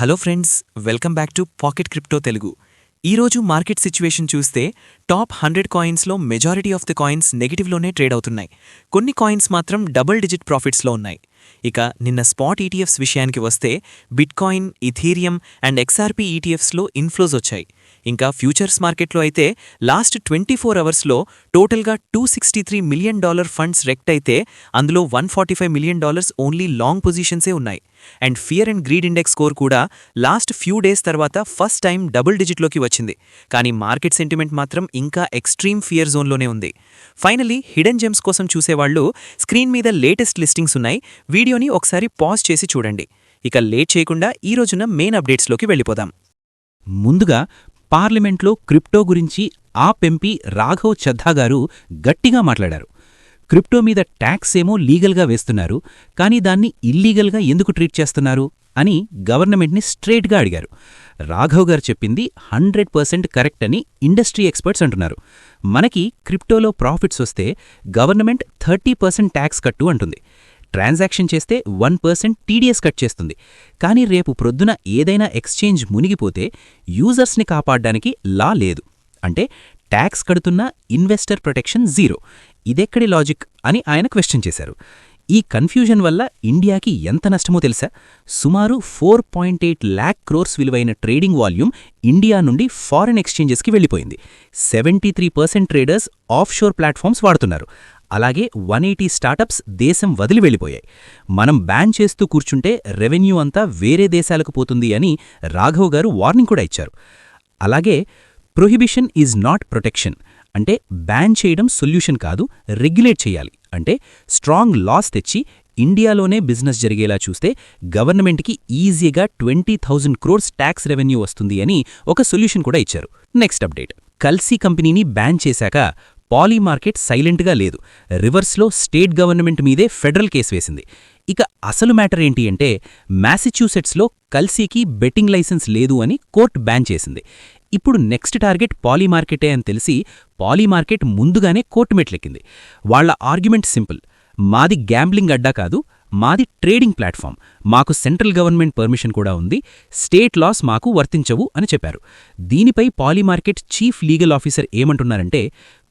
Hello friends welcome back to pocket crypto Telugu. ఈరోజు market situation చూస్తే top hundred కాయిన్స్లో majority of the coins నెగిటివ్లోనే trade అవుతున్నాయి. కొన్ని కాయిన్స్ మాత్రం డబుల్ డిజిట్ ప్రాఫిట్స్లో ఉన్నాయి. ఇక నిన్న స్పాట్ ఈటీఎఫ్స్ విషయానికి వస్తే బిట్కాయిన్ ఇథీరియం అండ్ ఎక్స్ఆర్పీ ఈటీఎఫ్స్లో ఇన్ఫ్లోస్ వచ్చాయి. ఇంకా ఫ్యూచర్స్ మార్కెట్లో అయితే లాస్ట్ ట్వంటీ ఫోర్ అవర్స్లో టోటల్గా two sixty three million dollar funds rekt అయితే అందులో one forty five million dollars only long పొజిషన్సే ఉన్నాయి. And fear and greed index score కూడా లాస్ట్ ఫ్యూ డేస్ తర్వాత ఫస్ట్ టైం డబుల్ డిజిట్లోకి వచ్చింది. కానీ మార్కెట్ సెంటిమెంట్ మాత్రం ఇంకా ఎక్స్ట్రీమ్ ఫియర్ జోన్లోనే ఉంది. ఫైనలీ హిడెన్ జెమ్స్ కోసం చూసేవాళ్ళు స్క్రీన్ మీద లేటెస్ట్ లిస్టింగ్స్ ఉన్నాయి. వీడియోని ఒకసారి పాజ్ చేసి చూడండి. ఇక లేట్ చేయకుండా ఈ రోజున మెయిన్ అప్డేట్స్లోకి వెళ్ళిపోదాం. ముందుగా పార్లమెంట్లో క్రిప్టో గురించి ఆప్ ఎంపీ రాఘవ్ చద్దా గారు గట్టిగా మాట్లాడారు. క్రిప్టో మీద ట్యాక్స్ ఏమో లీగల్గా వేస్తున్నారు కానీ దాన్ని ఇల్లీగల్గా ఎందుకు ట్రీట్ చేస్తున్నారు అని గవర్నమెంట్ని స్ట్రేట్గా అడిగారు. రాఘవ్ గారు చెప్పింది హండ్రెడ్ పర్సెంట్ కరెక్ట్ అని ఇండస్ట్రీ ఎక్స్పర్ట్స్ అంటున్నారు. మనకి క్రిప్టోలో ప్రాఫిట్స్ వస్తే గవర్నమెంట్ థర్టీ పర్సెంట్ ట్యాక్స్ కట్టు అంటుంది. ట్రాన్సాక్షన్ చేస్తే వన్ పర్సెంట్ టీడీఎస్ కట్ చేస్తుంది. కానీ రేపు ప్రొద్దున ఏదైనా ఎక్స్చేంజ్ మునిగిపోతే యూజర్స్ని కాపాడ్డానికి లా లేదు. అంటే ట్యాక్స్ కడుతున్న ఇన్వెస్టర్ ప్రొటెక్షన్ జీరో. ఇదెక్కడి లాజిక్ అని ఆయన క్వశ్చన్ చేశారు. ఈ కన్ఫ్యూజన్ వల్ల ఇండియాకి ఎంత నష్టమో తెలుసా? సుమారు four point eight lakh crores విలువైన ట్రేడింగ్ వాల్యూమ్ ఇండియా నుండి ఫారెన్ ఎక్స్చేంజెస్కి వెళ్ళిపోయింది. Seventy three percent traders offshore platforms వాడుతున్నారు. అలాగే వన్ ఎయిటీ స్టార్టప్స్ దేశం వదిలి వెళ్ళిపోయాయి. మనం బ్యాన్ చేస్తూ కూర్చుంటే రెవెన్యూ అంతా వేరే దేశాలకు పోతుంది అని రాఘవ్ గారు వార్నింగ్ కూడా ఇచ్చారు. అలాగే ప్రొహిబిషన్ ఈజ్ నాట్ ప్రొటెక్షన్ అంటే బ్యాన్ చేయడం సొల్యూషన్ కాదు రెగ్యులేట్ చేయాలి. అంటే స్ట్రాంగ్ లాస్ తెచ్చి ఇండియాలోనే బిజినెస్ జరిగేలా చూస్తే గవర్నమెంట్కి ఈజీగా twenty thousand crores tax revenue వస్తుంది అని ఒక సొల్యూషన్ కూడా ఇచ్చారు. Next update. కల్సీ కంపెనీని బ్యాన్ చేశాక పాలీ మార్కెట్ సైలెంట్గా లేదు. రివర్స్లో స్టేట్ గవర్నమెంట్ మీదే ఫెడరల్ కేసు వేసింది. ఇక అసలు మ్యాటర్ ఏంటి అంటే మ్యాసచ్యూసెట్స్లో కల్సీకి బెట్టింగ్ లైసెన్స్ లేదు అని కోర్ట్ బ్యాన్ చేసింది. ఇప్పుడు నెక్స్ట్ టార్గెట్ పాలీ మార్కెటే అని తెలిసి పాలీ మార్కెట్ ముందుగానే కోర్టు మెట్లెక్కింది. వాళ్ళ ఆర్గ్యుమెంట్ సింపుల్. మాది గ్యాంబ్లింగ్ అడ్డా కాదు మాది ట్రేడింగ్ ప్లాట్ఫామ్. మాకు సెంట్రల్ గవర్నమెంట్ పర్మిషన్ కూడా ఉంది స్టేట్ లాస్ మాకు వర్తించవు అని చెప్పారు. దీనిపై పాలీమార్కెట్ చీఫ్ లీగల్ ఆఫీసర్ ఏమంటున్నారంటే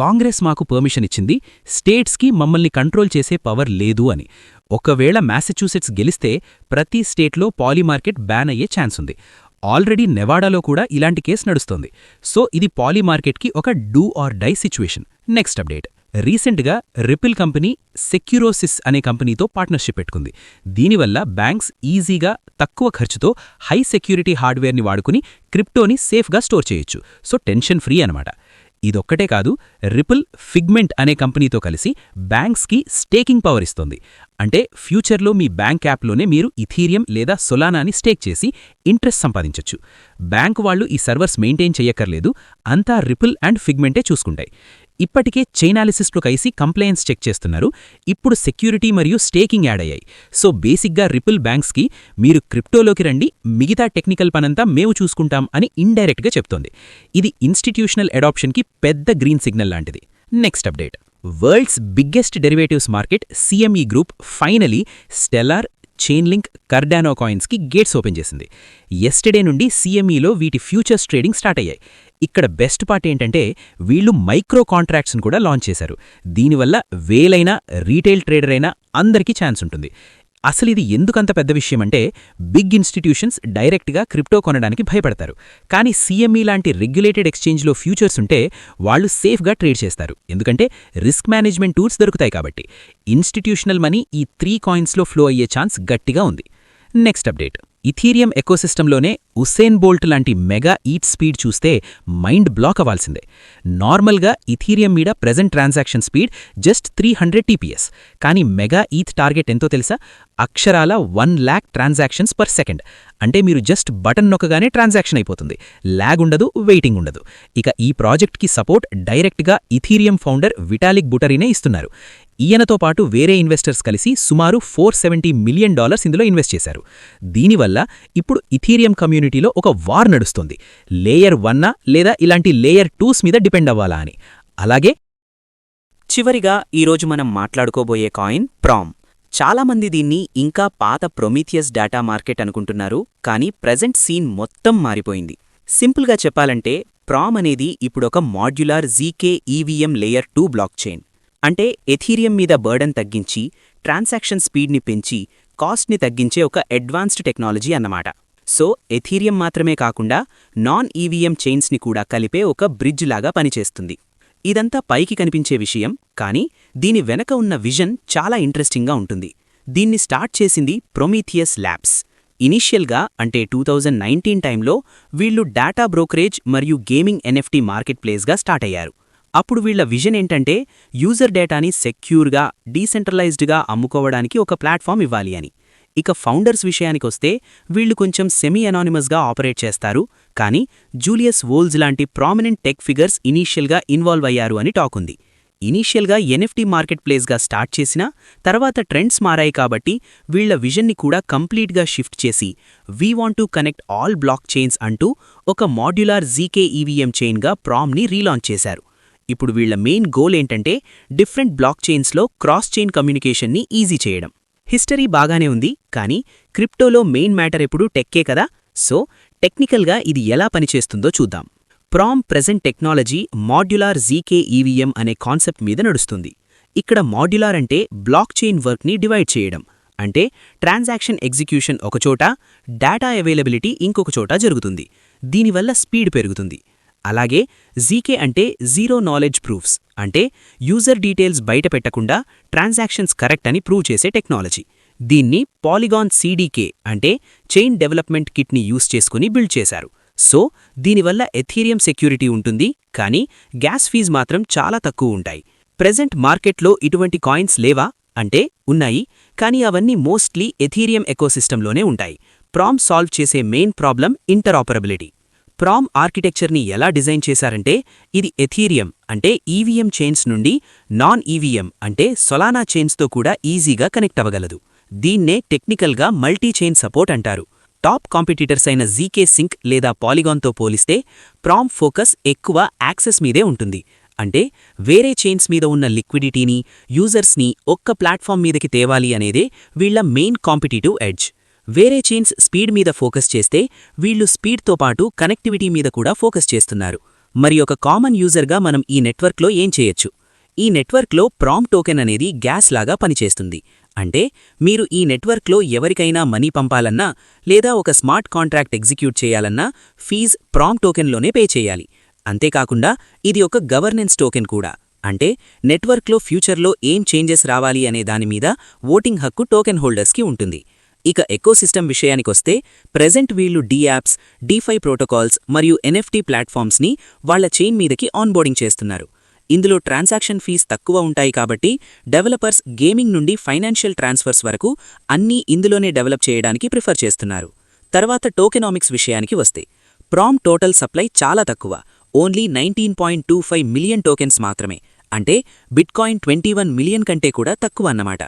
కాంగ్రెస్ మాకు పర్మిషన్ ఇచ్చింది స్టేట్స్కి మమ్మల్ని కంట్రోల్ చేసే పవర్ లేదు అని. ఒకవేళ మ్యాసచ్యూసెట్స్ గెలిస్తే ప్రతి స్టేట్లో పాలీమార్కెట్ బ్యాన్ అయ్యే ఛాన్స్ ఉంది. ఆల్రెడీ నెవాడాలో కూడా ఇలాంటి కేసు నడుస్తోంది. సో ఇది పాలీమార్కెట్కి ఒక do or die situation next update రీసెంట్గా రిపిల్ కంపెనీ సెక్యూరోసిస్ అనే కంపెనీతో పార్ట్నర్షిప్ పెట్టుకుంది. దీనివల్ల బ్యాంక్స్ ఈజీగా తక్కువ ఖర్చుతో హై సెక్యూరిటీ హార్డ్వేర్ని వాడుకుని క్రిప్టోని సేఫ్గా స్టోర్ చేయొచ్చు. సో టెన్షన్ ఫ్రీ అనమాట ఇదొక్కటే కాదు రిపుల్ ఫిగ్మెంట్ అనే కంపెనీతో కలిసి బ్యాంక్స్కి స్టేకింగ్ పవర్ ఇస్తుంది. అంటే ఫ్యూచర్లో మీ బ్యాంక్ యాప్లోనే మీరు ఇథీరియం లేదా సొలానాని స్టేక్ చేసి ఇంట్రెస్ట్ సంపాదించొచ్చు. బ్యాంకు వాళ్ళు ఈ సర్వర్స్ మెయింటైన్ చెయ్యక్కర్లేదు అంతా రిపుల్ అండ్ ఫిగ్మెంటే చూసుకుంటాయి. ఇప్పటికే చైనాలిసిస్ట్లో కలిసి కంప్లైన్స్ చెక్ చేస్తున్నారు. ఇప్పుడు సెక్యూరిటీ మరియు స్టేకింగ్ యాడ్ అయ్యాయి. సో బేసిక్గా రిపుల్ బ్యాంక్స్కి మీరు క్రిప్టోలోకి రండి మిగతా టెక్నికల్ పనంతా మేము చూసుకుంటాం అని ఇండైరెక్ట్గా చెప్తోంది. ఇది ఇన్స్టిట్యూషనల్ అడాప్షన్కి పెద్ద గ్రీన్ సిగ్నల్ లాంటిది. Next update. World's biggest derivatives market CME group finally Stellar Chainlink Cardano కాయిన్స్కి gates open చేసింది. ఎస్టర్డే నుండి సిఎంఈలో వీటి ఫ్యూచర్స్ ట్రేడింగ్ స్టార్ట్ అయ్యాయి. ఇక్కడ బెస్ట్ పార్ట్ ఏంటంటే వీళ్ళు మైక్రో కాంట్రాక్ట్స్ను కూడా లాంచ్ చేశారు. దీనివల్ల వేలైనా రీటైల్ ట్రేడర్ అయినా అందరికీ ఛాన్స్ ఉంటుంది. అసలు ఇది ఎందుకంత పెద్ద విషయం అంటే బిగ్ ఇన్స్టిట్యూషన్స్ డైరెక్ట్గా క్రిప్టో కొనడానికి భయపడతారు. కానీ సీఎంఈ లాంటి రెగ్యులేటెడ్ ఎక్స్చేంజ్లో ఫ్యూచర్స్ ఉంటే వాళ్ళు సేఫ్గా ట్రేడ్ చేస్తారు. ఎందుకంటే రిస్క్ మేనేజ్మెంట్ టూల్స్ దొరుకుతాయి కాబట్టి. ఇన్స్టిట్యూషనల్ మనీ ఈ త్రీ కాయిన్స్లో ఫ్లో అయ్యే ఛాన్స్ గట్టిగా ఉంది. Next update. ఇథీరియం ఎకోసిస్టంలోనే ఉసేన్ బోల్ట్ లాంటి మెగా ఈట్ స్పీడ్ చూస్తే మైండ్ బ్లాక్ అవ్వాల్సిందే. నార్మల్గా ఇథీరియం మీద present transaction speed just three hundred TPS. కానీ మెగా ఈత్ టార్గెట్ ఎంతో తెలుసా? అక్షరాల one lakh transactions per second. అంటే మీరు జస్ట్ బటన్ నొక్కగానే ట్రాన్సాక్షన్ అయిపోతుంది. ల్యాగ్ ఉండదు వెయిటింగ్ ఉండదు. ఇక ఈ ప్రాజెక్ట్కి సపోర్ట్ డైరెక్ట్గా ఇథీరియం ఫౌండర్ విటాలిక్ బుటరీనే ఇస్తున్నారు. ఈయనతో పాటు వేరే ఇన్వెస్టర్స్ కలిసి సుమారు ఫోర్ సెవెంటీ మిలియన్ డాలర్స్ ఇందులో ఇన్వెస్ట్ చేశారు. దీనివల్ల ఇప్పుడు ఇథీరియం కమ్యూనిటీలో ఒక వార్ నడుస్తుంది. లేయర్ వన్నా లేదా ఇలాంటి లేయర్ టూస్ మీద డిపెండ్ అవ్వాలా అని. అలాగే చివరిగా ఈరోజు మనం మాట్లాడుకోబోయే కాయిన్ ప్రామ్ చాలామంది దీన్ని ఇంకా పాత ప్రొమీథియస్ డేటా మార్కెట్ అనుకుంటున్నారు కానీ ప్రజెంట్ సీన్ మొత్తం మారిపోయింది. సింపుల్గా చెప్పాలంటే ప్రామ్ అనేది ఇప్పుడొక modular ZK EVM layer two blockchain అంటే ఎథీరియం మీద బర్డన్ తగ్గించి ట్రాన్సాక్షన్ స్పీడ్ని పెంచి కాస్ట్ని తగ్గించే ఒక అడ్వాన్స్డ్ టెక్నాలజీ అన్నమాట. సో ఎథీరియం మాత్రమే కాకుండా నాన్ ఈవీఎం చైన్స్ని కూడా కలిపే ఒక బ్రిడ్జ్ లాగా పనిచేస్తుంది. ఇదంతా పైకి కనిపించే విషయం కానీ దీని వెనక ఉన్న విజన్ చాలా ఇంట్రెస్టింగ్గా ఉంటుంది. దీన్ని స్టార్ట్ చేసింది ప్రొమీథియస్ ల్యాబ్స్. ఇనీషియల్గా అంటే టూ థౌజండ్ నైన్టీన్ టైంలో వీళ్ళు డేటా బ్రోకరేజ్ మరియు గేమింగ్ ఎన్ఎఫ్టీ మార్కెట్ ప్లేస్గా స్టార్ట్ అయ్యారు. అప్పుడు వీళ్ళ విజన్ ఏంటంటే యూజర్ డేటాని సెక్యూర్గా డీసెంట్రలైజ్డ్గా అమ్ముకోవడానికి ఒక ప్లాట్ఫామ్ ఇవ్వాలి అని. ఇక ఫౌండర్స్ విషయానికొస్తే వీళ్ళు కొంచెం సెమీ అనానిమస్గా ఆపరేట్ చేస్తారు. కానీ జూలియస్ వోల్జ్ లాంటి ప్రామినెంట్ టెక్ ఫిగర్స్ ఇనీషియల్గా ఇన్వాల్వ్ అయ్యారు అని టాక్ ఉంది. ఇనీషియల్గా ఎన్ఎఫ్టీ మార్కెట్ ప్లేస్గా స్టార్ట్ చేసినా తర్వాత ట్రెండ్స్ మారాయి కాబట్టి వీళ్ళ విజన్ని కూడా కంప్లీట్గా షిఫ్ట్ చేసి we want to connect all blockchains అంటూ ఒక మాడ్యులార్ జీకే ఈవీఎం చైన్గా ప్రామ్ని రీలాంచ్ చేశారు. ఇప్పుడు వీళ్ళ మెయిన్ గోల్ ఏంటంటే డిఫరెంట్ బ్లాక్ చైన్స్లో క్రాస్ చైన్ కమ్యూనికేషన్ని ఈజీ చేయడం. హిస్టరీ బాగానే ఉంది కానీ క్రిప్టోలో మెయిన్ మ్యాటర్ ఎప్పుడు టెక్కే కదా. సో టెక్నికల్గా ఇది ఎలా పనిచేస్తుందో చూద్దాం. Prom present technology modular ZK EVM అనే కాన్సెప్ట్ మీద నడుస్తుంది. ఇక్కడ మాడ్యులార్ అంటే బ్లాక్ చైన్ వర్క్ని డివైడ్ చేయడం. అంటే ట్రాన్సాక్షన్ ఎగ్జిక్యూషన్ ఒకచోట డేటా అవైలబిలిటీ ఇంకొక చోట జరుగుతుంది. దీనివల్ల స్పీడ్ పెరుగుతుంది. అలాగే జీకే అంటే జీరో నాలెడ్జ్ ప్రూఫ్స్ అంటే యూజర్ డీటెయిల్స్ బయట పెట్టకుండా ట్రాన్సాక్షన్స్ కరెక్ట్ అని ప్రూవ్ చేసే టెక్నాలజీ దీన్ని పాలిగాన్ సీడీకే అంటే చైన్ డెవలప్మెంట్ కిట్ని యూస్ చేసుకుని బిల్డ్ చేశారు. సో దీనివల్ల ఎథీరియం సెక్యూరిటీ ఉంటుంది కానీ గ్యాస్ ఫీజ్ మాత్రం చాలా తక్కువ ఉంటాయి. ప్రెజెంట్ మార్కెట్లో ఇటువంటి కాయిన్స్ లేవా? అంటే ఉన్నాయి కానీ అవన్నీ మోస్ట్లీ ఎథీరియం ఎకోసిస్టంలోనే ఉంటాయి. ప్రామ్ సాల్వ్ చేసే మెయిన్ ప్రాబ్లం ఇంటరాపరబిలిటీ ప్రామ్ ఆర్కిటెక్చర్ని ఎలా డిజైన్ చేశారంటే ఇది ఎథీరియం అంటే ఈవీఎం చైన్స్ నుండి నాన్ ఈవీఎం అంటే సొలానా చైన్స్తో కూడా ఈజీగా కనెక్ట్ అవ్వగలదు. దీన్నే టెక్నికల్గా మల్టీ చైన్ సపోర్ట్ అంటారు. టాప్ కాంపిటీటర్స్ అయిన జీకే సింక్ లేదా పాలిగాన్తో పోలిస్తే ప్రామ్ ఫోకస్ ఎక్కువ యాక్సెస్ మీదే ఉంటుంది. అంటే వేరే చైన్స్ మీద ఉన్న లిక్విడిటీని యూజర్స్ని ఒక్క ప్లాట్ఫామ్ మీదకి తేవాలి అనేదే వీళ్ళ మెయిన్ కాంపిటీటివ్ ఎడ్జ్. వేరే చైన్స్ స్పీడ్ మీద ఫోకస్ చేస్తే వీళ్ళు స్పీడ్తో పాటు కనెక్టివిటీ మీద కూడా ఫోకస్ చేస్తున్నారు. మరి ఒక కామన్ యూజర్గా మనం ఈ నెట్వర్క్లో ఏం చేయొచ్చు? ఈ నెట్వర్క్లో ప్రామ్ టోకెన్ అనేది గ్యాస్ లాగా పనిచేస్తుంది. అంటే మీరు ఈ నెట్వర్క్లో ఎవరికైనా మనీ పంపాలన్నా లేదా ఒక స్మార్ట్ కాంట్రాక్ట్ ఎగ్జిక్యూట్ చేయాలన్నా ఫీజ్ ప్రామ్ టోకెన్లోనే పే చేయాలి. అంతేకాకుండా ఇది ఒక గవర్నెన్స్ టోకెన్ కూడా. అంటే నెట్వర్క్లో ఫ్యూచర్లో ఏం చేంజెస్ రావాలి అనే దానిమీద ఓటింగ్ హక్కు టోకెన్ హోల్డర్స్కి ఉంటుంది. ఇక ఎకోసిస్టమ్ విషయానికొస్తే ప్రెజెంట్ వీళ్ళు డీయాప్స్ డీఫై ప్రోటోకాల్స్ మరియు ఎన్ఎఫ్టీ ప్లాట్ఫామ్స్ని వాళ్ళ చైన్ మీదకి ఆన్బోర్డింగ్ చేస్తున్నారు. ఇందులో ట్రాన్సాక్షన్ ఫీజ్ తక్కువ ఉంటాయి కాబట్టి డెవలపర్స్ గేమింగ్ నుండి ఫైనాన్షియల్ ట్రాన్స్ఫర్స్ వరకు అన్నీ ఇందులోనే డెవలప్ చేయడానికి ప్రిఫర్ చేస్తున్నారు. తర్వాత టోకెనామిక్స్ విషయానికి వస్తే ప్రామ్ టోటల్ సప్లై చాలా తక్కువ only nineteen point two five million tokens మాత్రమే అంటే బిట్కాయిన్ ట్వంటీ వన్ మిలియన్ కంటే కూడా తక్కువ అన్నమాట.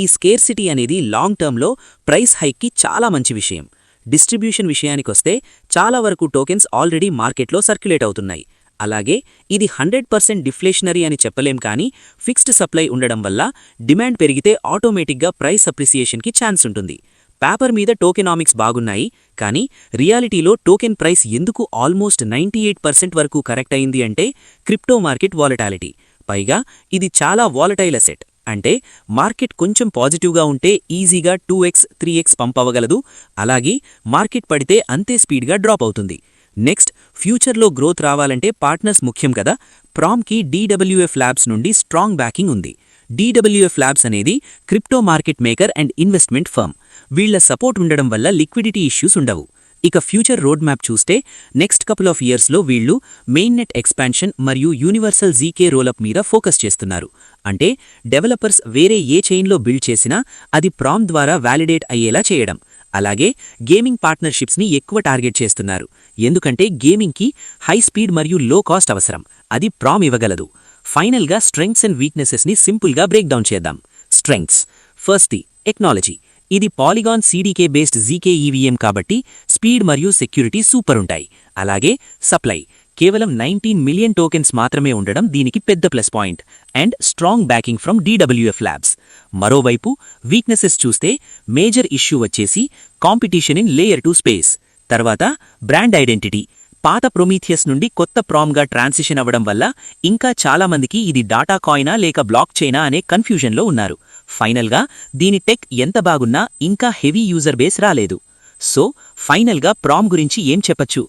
ఈ స్కేర్సిటీ అనేది లాంగ్ టర్మ్లో ప్రైస్ హైక్కి చాలా మంచి విషయం. డిస్ట్రిబ్యూషన్ విషయానికొస్తే చాలా వరకు టోకెన్స్ ఆల్రెడీ మార్కెట్లో సర్క్యులేట్ అవుతున్నాయి. అలాగే ఇది హండ్రెడ్ పర్సెంట్ డిఫ్లేషనరీ అని చెప్పలేం కానీ ఫిక్స్డ్ సప్లై ఉండడం వల్ల డిమాండ్ పెరిగితే ఆటోమేటిక్గా ప్రైస్ అప్రిసియేషన్కి ఛాన్స్ ఉంటుంది. పేపర్ మీద టోకెనామిక్స్ బాగున్నాయి కానీ రియాలిటీలో టోకెన్ ప్రైస్ ఎందుకు ఆల్మోస్ట్ నైంటీ పర్సెంట్ వరకు కరెక్ట్ అయింది అంటే క్రిప్టో మార్కెట్ వాలటాలిటీ. పైగా ఇది చాలా వాలటైల్ అసెట్. అంటే మార్కెట్ కొంచెం పాజిటివ్గా ఉంటే ఈజీగా two x three x pump అవ్వగలదు అలాగే మార్కెట్ పడితే అంతే స్పీడ్గా డ్రాప్ అవుతుంది. నెక్స్ట్ ఫ్యూచర్లో గ్రోత్ రావాలంటే పార్ట్నర్స్ ముఖ్యం కదా. ప్రామ్కి డీడబ్ల్యూఎఫ్ ల్యాబ్స్ నుండి స్ట్రాంగ్ బ్యాకింగ్ ఉంది. డీడబ్ల్యూఎఫ్ ల్యాబ్స్ అనేది crypto market maker and investment firm. వీళ్ళ సపోర్ట్ ఉండడం వల్ల లిక్విడిటీ ఇష్యూస్ ఉండవు. ఇక ఫ్యూచర్ రోడ్ మ్యాప్ చూస్తే నెక్స్ట్ కపుల్ ఆఫ్ ఇయర్స్లో వీళ్ళు మెయిన్ నెట్ ఎక్స్పాన్షన్ మరియు యూనివర్సల్ జీకే రోలప్ మీద ఫోకస్ చేస్తున్నారు. అంటే డెవలపర్స్ వేరే ఏ చైన్లో బిల్డ్ చేసినా అది ప్రామ్ ద్వారా వ్యాలిడేట్ అయ్యేలా చేయడం. అలాగే గేమింగ్ పార్ట్నర్షిప్స్ని ఎక్కువ టార్గెట్ చేస్తున్నారు. ఎందుకంటే గేమింగ్కి హై స్పీడ్ మరియు లో కాస్ట్ అవసరం. అది ప్రామ్ ఇవ్వగలదు. ఫైనల్గా స్ట్రెంగ్స్ అండ్ వీక్నెసెస్ని సింపుల్గా బ్రేక్ డౌన్ చేద్దాం. స్ట్రెంగ్స్. ఫస్ట్ది టెక్నాలజీ. ఇది Polygon CDK based ZK EVM కాబట్టి స్పీడ్ మరియు సెక్యూరిటీ సూపర్ ఉంటాయి. అలాగే సప్లై. కేవలం నైన్టీన్ మిలియన్ టోకెన్స్ మాత్రమే ఉండడం దీనికి పెద్ద plus point. And strong backing from DWF labs. మరోవైపు వీక్నెసెస్ చూస్తే మేజర్ ఇష్యూ వచ్చేసి competition in layer two space. తర్వాత బ్రాండ్ ఐడెంటిటీ. పాత ప్రొమీథియస్ నుండి కొత్త ప్రామ్గా ట్రాన్సిషన్ అవ్వడం వల్ల ఇంకా చాలా మందికి ఇది డాటా కాయినా లేక బ్లాక్ చైనా అనే కన్ఫ్యూజన్లో ఉన్నారు. ఫైనల్గా దీని టెక్ ఎంత బాగున్నా ఇంకా హెవీ యూజర్ బేస్ రాలేదు. సో ఫైనల్గా ప్రామ్ గురించి ఏం చెప్పచ్చు?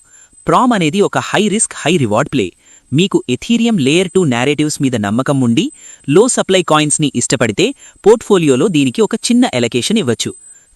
ప్రామ్ అనేది ఒక high risk high reward play. మీకు ఎథీరియం లేయర్ టూ నేరేటివ్స్ మీద నమ్మకం ఉండి లో సప్లై కాయిన్స్ని ఇష్టపడితే పోర్ట్ఫోలియోలో దీనికి ఒక చిన్న ఎలకేషన్ ఇవ్వచ్చు.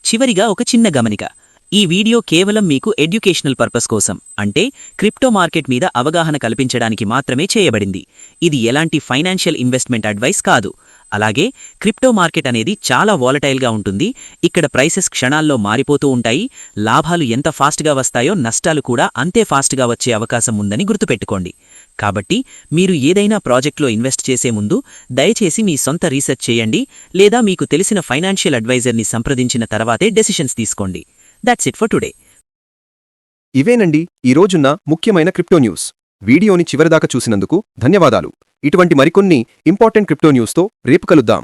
చివరిగా ఒక చిన్న గమనిక. ఈ వీడియో కేవలం మీకు ఎడ్యుకేషనల్ పర్పస్ కోసం అంటే క్రిప్టో మార్కెట్ మీద అవగాహన కల్పించడానికి మాత్రమే చేయబడింది. ఇది ఎలాంటి ఫైనాన్షియల్ ఇన్వెస్ట్మెంట్ అడ్వైస్ కాదు. అలాగే క్రిప్టో మార్కెట్ అనేది చాలా వాలటైల్గా ఉంటుంది. ఇక్కడ ప్రైసెస్ క్షణాల్లో మారిపోతూ ఉంటాయి. లాభాలు ఎంత ఫాస్ట్గా వస్తాయో నష్టాలు కూడా అంతే ఫాస్ట్గా వచ్చే అవకాశం ఉందని గుర్తుపెట్టుకోండి. కాబట్టి మీరు ఏదైనా ప్రాజెక్ట్లో ఇన్వెస్ట్ చేసే ముందు దయచేసి మీ సొంత రీసెర్చ్ చేయండి లేదా మీకు తెలిసిన ఫైనాన్షియల్ అడ్వైజర్ని సంప్రదించిన తర్వాతే డెసిషన్స్ తీసుకోండి. దాట్స్ ఇట్ ఫర్ టుడే ఇవేనండి. ఈ రోజున్న ముఖ్యమైన క్రిప్టో న్యూస్. వీడియోని చివరిదాకా చూసినందుకు ధన్యవాదాలు. ఇటువంటి మరికొన్ని ఇంపార్టెంట్ క్రిప్టో న్యూస్తో రేపు కలుద్దాం.